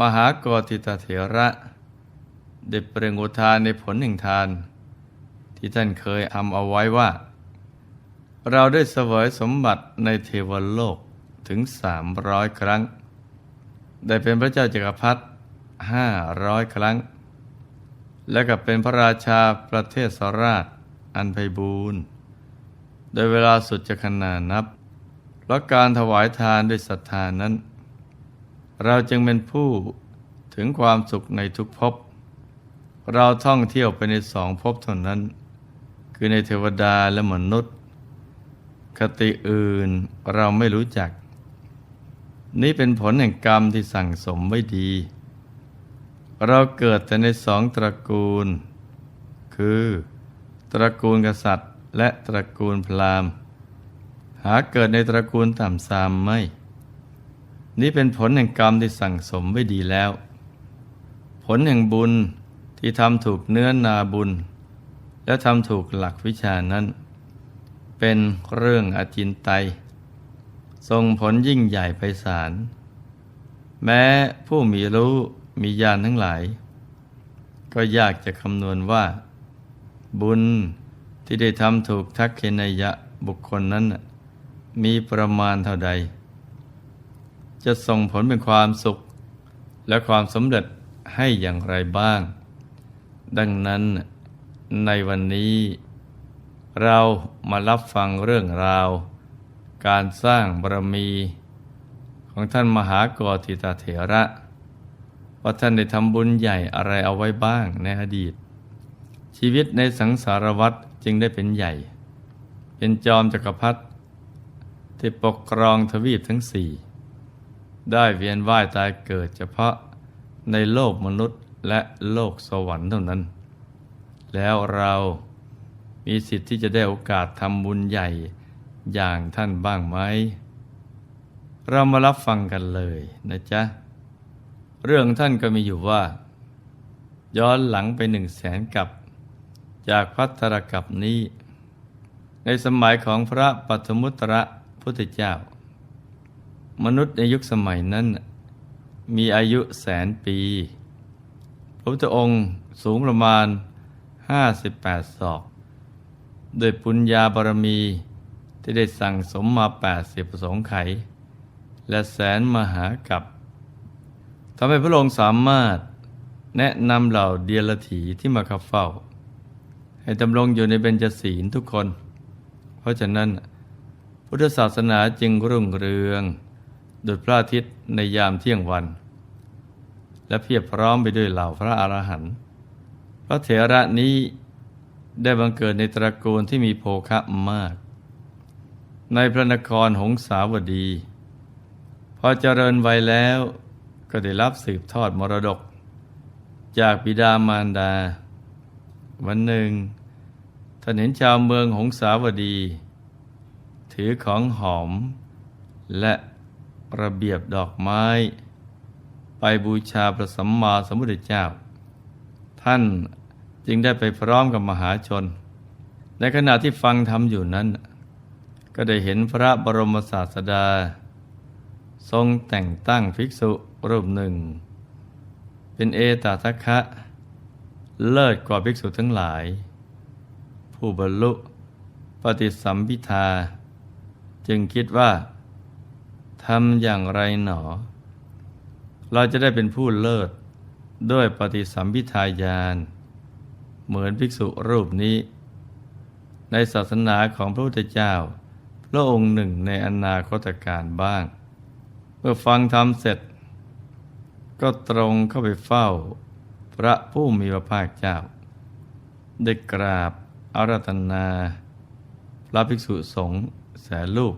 มหากรติตเถระได้เปล่งอุทานในผลแห่งทาน ที่ท่านเคยทำเอาไว้ว่า เราได้เสวยสมบัติในเทวโลกถึงสามร้อยครั้ง ได้เป็นพระเจ้าจักรพรรดิห้าร้อยครั้ง และกับเป็นพระราชาประเทศสราชอันไพบูรณ์โดยเวลาสุดจะขนานับเพราะการถวายทานด้วยศรัทธานั้น เราจึงเป็นผู้ถึงความสุขในทุกภพ เราท่องเที่ยวไปในสองภพเท่านั้น คือในเทวดาและมนุษย์ คติอื่นเราไม่รู้จัก นี่เป็นผลแห่งกรรมที่สั่งสมไว้ดี เราเกิดแต่ในสองตระกูล คือตระกูลกษัตริย์ และตระกูลพราหมณ์ หาเกิดในตระกูลต่ำซามไม่ นี่เป็นผลแห่งกรรมที่สั่งสมไว้ดีแล้ว ผลแห่งบุญที่ทำถูกเนื้อนาบุญ และทำถูกหลักวิชานั้น เป็นเรื่องอาจินไตยทรงผลยิ่งใหญ่ไพศาลแม้ผู้มีรู้มีญาณทั้งหลาย ก็ยากจะคำนวณว่า บุญที่ได้ทำถูกทักเขนยะบุคคลนั้น มีประมาณเท่าใด จะส่งผลเป็นความสุข และความสำเร็จให้อย่างไรบ้าง ดังนั้นในวันนี้ เรามารับฟังเรื่องราว การสร้างบารมี ของท่านมหากรติตาเถระว่าท่านได้ทำบุญใหญ่อะไรเอาไว้บ้างในอดีต ชีวิตในสังสารวัฏจึงได้เป็นใหญ่ เป็นจอมจักรพรรดิที่ปกครองทวีปทั้งสี่ ได้เวียนว่ายตายเกิดเฉพาะในโลกมนุษย์และโลกสวรรค์เท่านั้น แล้วเรามีสิทธิ์ที่จะได้โอกาสทำบุญใหญ่อย่างท่านบ้างไหม เรามารับฟังกันเลยนะจ๊ะ เรื่องท่านก็มีอยู่ว่า ย้อนหลังไปหนึ่งแสนกับ จากพัทรกับนี้ ในสมัยของพระปัทมุตระพุทธเจ้า มนุษย์ในยุคสมัยนั้น มีอายุแสนปี พระพุทธองค์สูงประมาณ 58 ศอก โดยปุญญาบารมีที่ได้สั่งสมมา 80 ประสงค์ไข และแสนมหากับทำให้พระองค์สามารถแนะนำเหล่าเดียรถีที่มาขับเฝ้า ให้ดำรงอยู่ในเบญจศีลทุกคน เพราะฉะนั้น พุทธศาสนาจึงรุ่งเรือง ดุจพระอาทิตย์ในยามเที่ยงวัน และเพียบพร้อมไปด้วยเหล่าพระอรหันต์พระเถระนี้ได้บังเกิดในตระกูลที่มีโภคะมาก ในพระนครหงสาวดี พอเจริญวัยแล้วก็ได้รับสืบทอดมรดก จากบิดามารดา วันหนึ่งท่านเห็นชาวเมืองหงสาวดี ถือของหอมและ ระเบียบดอกไม้ ไปบูชาพระสัมมาสัมพุทธเจ้า ท่านจึงได้ไปพร้อมกับมหาชน ในขณะที่ฟังธรรมอยู่นั้น ก็ได้เห็นพระบรมศาสดา ทรงแต่งตั้งภิกษุรูปหนึ่ง เป็นเอตทัคคะ เลิศกว่าภิกษุทั้งหลาย ผู้บรรลุปฏิสัมพิทา จึงคิดว่า ทำอย่างไรหนอ เราจะได้เป็นผู้เลิศด้วยปฏิสัมพิทายาน เหมือนภิกษุรูปนี้ ในศาสนาของพระพุทธเจ้า พระองค์หนึ่งในอนาคตการบ้าง เมื่อฟังธรรมเสร็จ ก็ตรงเข้าไปเฝ้า พระผู้มีพระภาคเจ้า ได้กราบอาราธนา พระภิกษุสงฆ์แสนลูก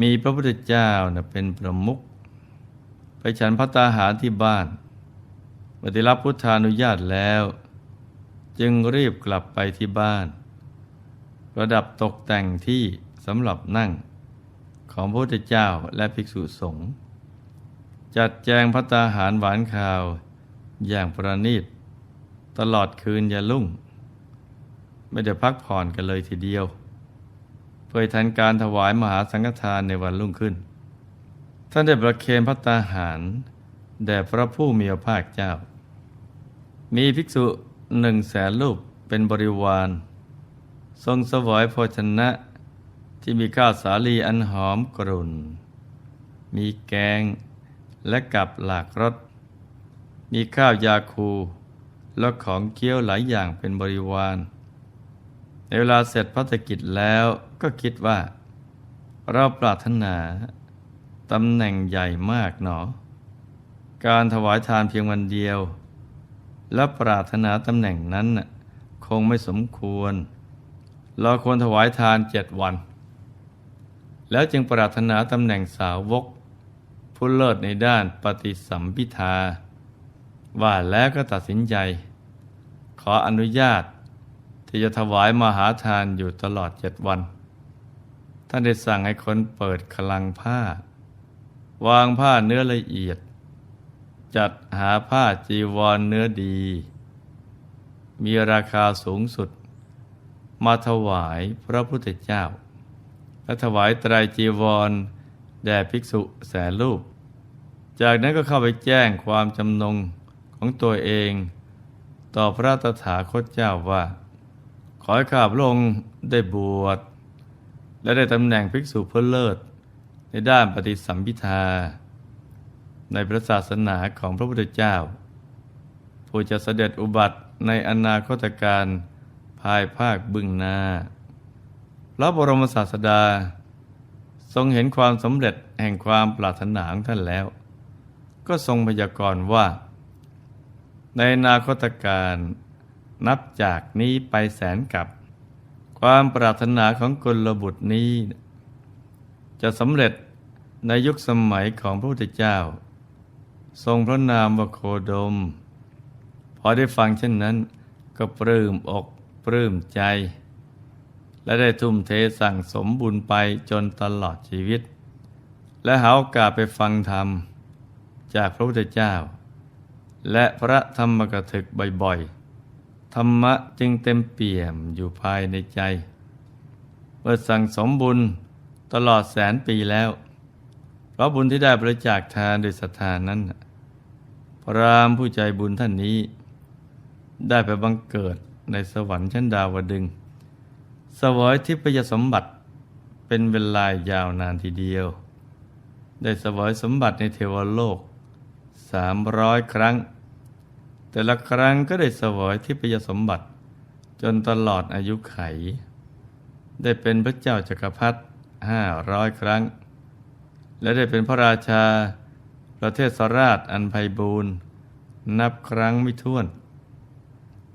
มีพระพุทธเจ้านะเป็นประมุขไปฉันพัตตาหารที่บ้านปฏิรับพุทธานุญาตแล้ว จึงรีบกลับไปที่บ้าน ประดับตกแต่งที่สำหรับนั่งของพระพุทธเจ้าและภิกษุสงฆ์จัดแจงพัตตาหารหวานข้าวอย่างประณีต ตลอดคืนอย่าลุ่ง ไม่ได้พักผ่อนกันเลยทีเดียว เพื่อทันการถวายมหาสังฆทานในวันรุ่งขึ้น ท่านได้ประเคนพัตตาหารแด่พระผู้มีพระภาคเจ้า มีภิกษุหนึ่งแสนรูปเป็นบริวาร ทรงสวยโภชนะที่มีข้าวสาลีอันหอมกรุ่น มีแกงและกับหลากรส มีข้าวยาคู และของเคี้ยวหลายอย่างเป็นบริวาร ในเวลาเสร็จพัฒกิจแล้วก็คิดว่า เราปรารถนาตำแหน่งใหญ่มากหนอ การถวายทานเพียงวันเดียว และปรารถนาตำแหน่งนั้นคงไม่สมควร เราควรถวายทานเจ็ดวัน แล้วจึงปรารถนาตำแหน่งสาวก ผู้เลิศในด้านปฏิสัมพิทาว่าแล้วก็ตัดสินใจ ขออนุญาต ที่จะถวายมหาทานอยู่ตลอดเจ็ดวัน ท่านได้สั่งให้คนเปิดคลังผ้า วางผ้าเนื้อละเอียด จัดหาผ้าจีวรเนื้อดี มีราคาสูงสุด มาถวายพระพุทธเจ้า และถวายไตรจีวร แด่ภิกษุแสนรูป จากนั้นก็เข้าไปแจ้งความจำนงของตัวเอง ต่อพระตถาคตเจ้าว่า ขอให้ข้าพระองค์ได้บวชและได้ตำแหน่งภิกษุเพื่อเลิศ ในด้านปฏิสัมพิทา ในพระศาสนาของพระพุทธเจ้า ผู้จะเสด็จอุบัติในอนาคตการภายภาคบึงหน้าพระบรมศาสดา ทรงเห็นความสำเร็จแห่งความปรารถนาของท่านแล้ว ก็ทรงพยากรณ์ว่า ในอนาคตการ นับจากนี้ไปแสนกับ ความปรารถนาของกุลบุตรนี้ จะสำเร็จในยุคสมัยของพระพุทธเจ้า ทรงพระนามว่าโคดม พอได้ฟังเช่นนั้น ก็ปลื้มอกปลื้มใจ และได้ทุ่มเทสั่งสมบุญไปจนตลอดชีวิต และหาโอกาสไปฟังธรรม จากพระพุทธเจ้า และพระธรรมกถึกบ่อยๆ ธรรมะจึงเต็มเปี่ยมอยู่ภายในใจ เมื่อสั่งสมบุญตลอดแสนปีแล้ว เพราะบุญที่ได้บริจาคทานโดยศรัทธานั้น พระรามผู้ใจบุญท่านนี้ ได้ไปบังเกิดในสวรรค์ชั้นดาวดึงส์สวยทิพยสมบัติเป็นเวลายาวนานทีเดียว ได้สวยสมบัติในเทวโลกสามร้อยครั้ง แต่ละครั้งก็ได้สวยทิพยสมบัติ จนตลอดอายุไข ได้เป็นพระเจ้าจักรพรรดิห้าร้อยครั้ง และได้เป็นพระราชาประเทศสราชอันไพบูรณ์นับครั้งไม่ถ้วน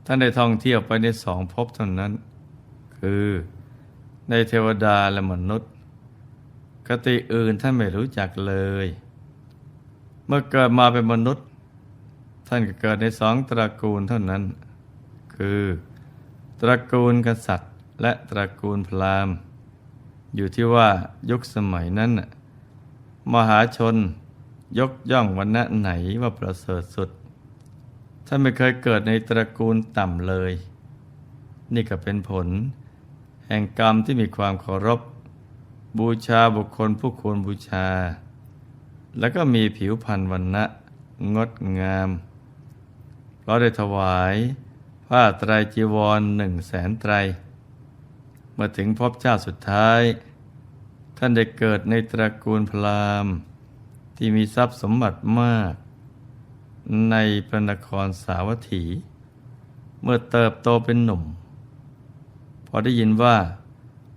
ท่านได้ท่องเที่ยวไปในสองภพเท่านั้น คือในเทวดาและมนุษย์ กติอื่นท่านไม่รู้จักเลย เมื่อเกิดมาเป็นมนุษย์ ท่านก็เกิดในสองตระกูลเท่านั้น คือ ตระกูลกษัตริย์ และตระกูลพราหมณ์ อยู่ที่ว่ายุคสมัยนั้น มหาชนยกย่องวันณะไหนว่าประเสริฐสุด ท่านไม่เคยเกิดในตระกูลต่ำเลย นี่ก็เป็นผล แห่งกรรมที่มีความเคารพ บูชาบุคคลผู้ควรบูชา แล้วก็มีผิวพรรณวันณะงดงาม เพราได้ถวาย ผ้าไตรจีวรหนึ่งแสนไตร เมื่อถึงพบชาติสุดท้าย ท่านได้เกิดในตระกูลพราหมณ์ ที่มีทรัพย์สมบัติมาก ในพระนครสาวัตถี เมื่อเติบโตเป็นหนุ่ม พอได้ยินว่า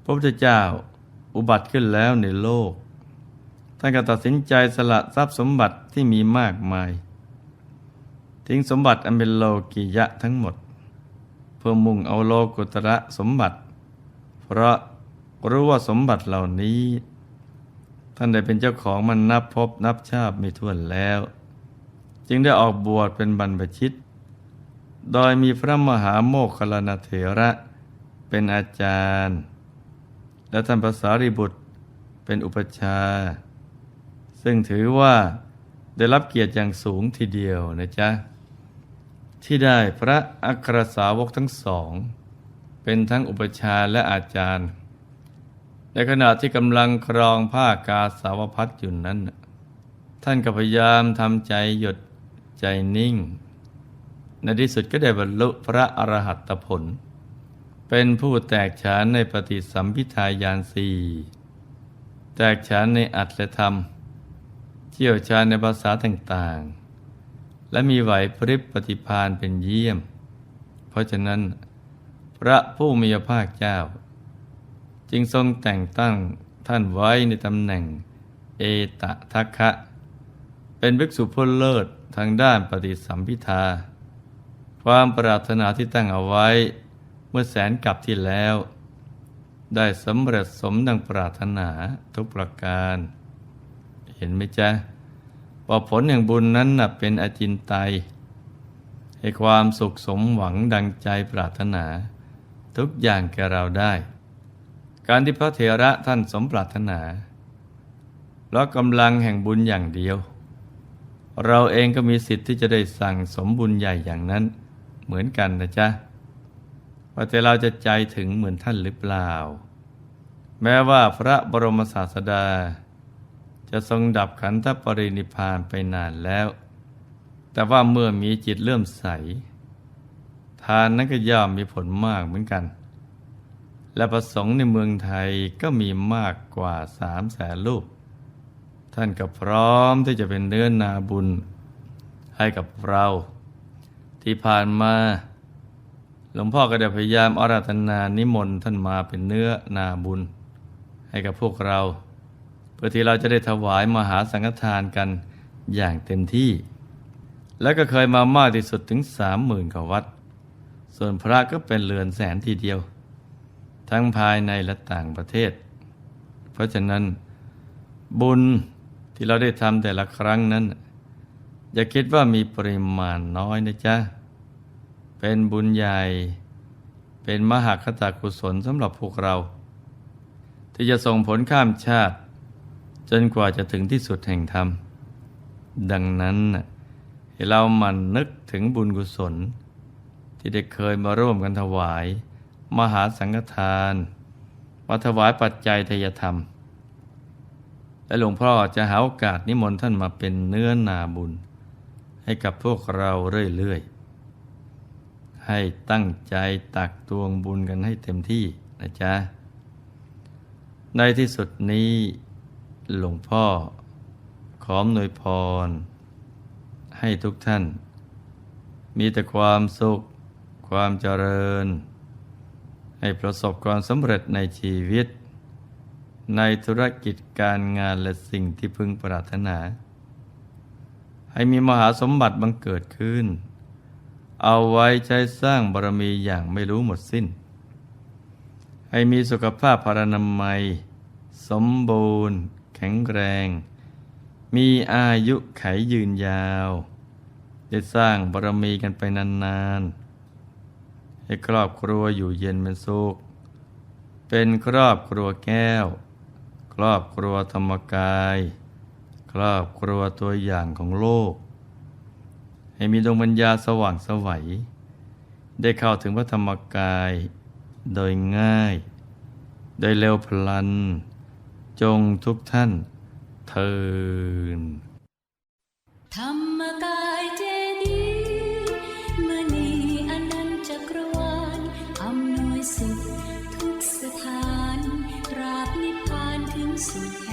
พระพุทธเจ้าอุบัติขึ้นแล้วในโลก ท่านก็ตัดสินใจสละทรัพย์สมบัติที่มีมากมาย ทิ้งสมบัติอันเป็นโลกิยะทั้งหมด เพื่อมุ่งเอาโลกุตระสมบัติ เพราะรู้ว่าสมบัติเหล่านี้ ท่านได้เป็นเจ้าของมันนับพบนับชาติไม่ถ้วนแล้ว จึงได้ออกบวชเป็นบรรพชิต โดยมีพระมหาโมคคลานาเถระเป็นอาจารย์ และท่านภาษาริบุตรเป็นอุปชา ซึ่งถือว่าได้รับเกียรติอย่างสูงทีเดียวนะจ๊ะ ที่ได้พระอัครสาวกทั้งสอง เป็นทั้งอุปชาและอาจารย์ ในขณะที่กำลังครองผ้ากาสาวพัดอยู่นั้น ท่านก็พยายามทำใจหยุดใจนิ่ง ในที่สุดก็ได้บรรลุพระอรหัตผล เป็นผู้แตกฉานในปฏิสัมพิทายานสี่แตกฉานในอัตและธรรม เชี่ยวชาญในภาษาต่างๆ และมีไหวพริบปฏิพานเป็นเยี่ยม เพราะฉะนั้น พระผู้มีพระภาคเจ้า จึงทรงแต่งตั้งท่านไว้ในตำแหน่งเอตทัคคะ เป็นภิกษุผู้เลิศทางด้านปฏิสัมพิทา ความปรารถนาที่ตั้งเอาไว้เมื่อแสนกลับที่แล้ว ได้สำเร็จสมดังปรารถนาทุกประการ เห็นไหมจ๊ะ ว่าผลแห่งบุญนั้นเป็นอจินไตยให้ความสุขสมหวังดังใจปรารถนา ทุกอย่างแก่เราได้ การที่พระเถระท่านสมปรารถนาเพราะกำลังแห่งบุญอย่างเดียว เราเองก็มีสิทธิ์ที่จะได้สั่งสมบุญใหญ่อย่างนั้นเหมือนกันนะจ๊ะว่าแต่เราจะใจถึงเหมือนท่านหรือเปล่า แม้ว่าพระบรมศาสดา จะทรงดับขันธปรินิพานไปนานแล้ว แต่ว่าเมื่อมีจิตเลื่มใส ทานนั้นก็ย่อมมีผลมากเหมือนกัน และประสงค์ในเมืองไทยก็มีมากกว่าสามแสนรูปท่านก็พร้อมที่จะเป็นเนื้อนาบุญ ให้กับเรา ที่ผ่านมา หลวงพ่อก็ได้พยายามอาราธนานิมนต์ท่านมาเป็นเนื้อนาบุญ ให้กับพวกเรา เพื่อที่เราจะได้ถวายมหาสังฆทานกันอย่างเต็มที่ และก็เคยมามากที่สุดถึงสามหมื่นกว่าวัด ส่วนพระก็เป็นเรือนแสนทีเดียว ทั้งภายในและต่างประเทศ เพราะฉะนั้น บุญที่เราได้ทำแต่ละครั้งนั้น อย่าคิดว่ามีปริมาณน้อยนะจ๊ะ เป็นบุญใหญ่ เป็นมหาคตากุศลสำหรับพวกเรา ที่จะส่งผลข้ามชาติ จนกว่าจะถึงที่สุดแห่งธรรม ดังนั้นให้เราหมันนึกถึงบุญกุศล ที่ได้เคยมาร่วมกันถวาย มหาสังฆทานมาถวายปัจจัยทยธรรม และหลวงพ่อจะหาโอกาสนิมนต์ท่านมาเป็นเนื้อนาบุญ ให้กับพวกเราเรื่อยๆ ให้ตั้งใจตักตวงบุญกันให้เต็มที่นะจ๊ะ ในที่สุดนี้ หลวงพ่อ ขออำนวยพร ให้ทุกท่าน มีแต่ความสุข ความเจริญ ให้ประสบความสำเร็จในชีวิต ในธุรกิจการงานและสิ่งที่พึงปรารถนา ให้มีมหาสมบัติบังเกิดขึ้น เอาไว้ใช้สร้างบารมีอย่างไม่รู้หมดสิ้น ให้มีสุขภาพพรรณนามัย สมบูรณ์ แข็งแรง มีอายุไขยืนยาว ได้สร้างบารมีกันไปนานๆ ให้ครอบครัวอยู่เย็นเป็นสุข เป็นครอบครัวแก้ว ครอบครัวธรรมกาย ครอบครัวตัวอย่างของโลก ให้มีดวงปัญญาสว่างสวัย ได้เข้าถึงพระธรรมกายโดยง่าย โดยเร็วพลัน จงทุกท่านเทินธรรมกายเจดีมณีอนันจักรวาลอำนวยสุขทุกสถานราบนิพพานถึงสุข